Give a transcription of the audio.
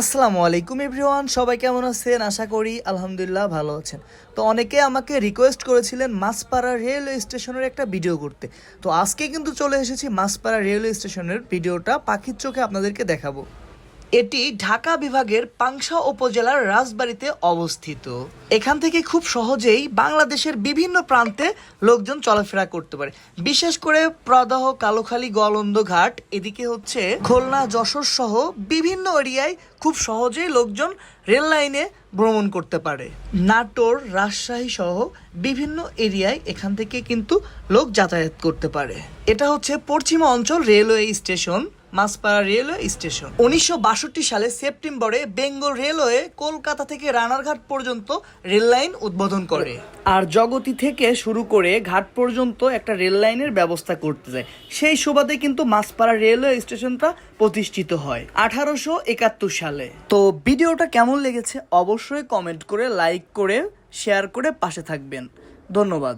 আসসালামু আলাইকুম এভরিওয়ান, সবাই কেমন আছেন? আশা করি আলহামদুলিল্লাহ ভালো আছেন। তো অনেকে আমাকে রিকোয়েস্ট করেছিলেন মাসপাড়া রেলওয়ে স্টেশনের একটা ভিডিও করতে। তো আজকে কিন্তু চলে এসেছি মাসপাড়া রেলওয়ে স্টেশনের ভিডিওটা পাখির চোখে আপনাদেরকে দেখাবো। এটি ঢাকা বিভাগের পাংশা উপজেলার রাজবাড়িতে অবস্থিত। এখান থেকে খুব সহজেই বাংলাদেশের বিভিন্ন প্রান্তে লোকজন চলাফেরা করতে পারে। বিশেষ করে প্রদাহ, কালোখালী, গলন্দ ঘাট, এদিকে হচ্ছে খুলনা, যশোর সহ বিভিন্ন এরিয়ায় খুব সহজেই লোকজন রেল লাইনে ভ্রমণ করতে পারে। নাটোর, রাজশাহী সহ বিভিন্ন এরিয়ায় এখান থেকে কিন্তু লোক যাতায়াত করতে পারে। এটা হচ্ছে পশ্চিমা অঞ্চল railway station. Maspara railway station. উনিশশো বাষট্টি সালে সেপ্টেম্বরে বেঙ্গল রেলওয়ে কলকাতা থেকে রানারঘাট পর্যন্ত রেল লাইন উদ্বোধন করে। আর জগতি থেকে শুরু করে ঘাট পর্যন্ত একটা রেল লাইনের ব্যবস্থা করতে যায়। সেই সুবাদে কিন্তু মাসপাড়া রেলওয়ে স্টেশনটা প্রতিষ্ঠিত হয় আঠারোশো একাত্তর সালে। তো ভিডিওটা কেমন লেগেছে অবশ্যই কমেন্ট করে, লাইক করে, শেয়ার করে পাশে থাকবেন। ধন্যবাদ।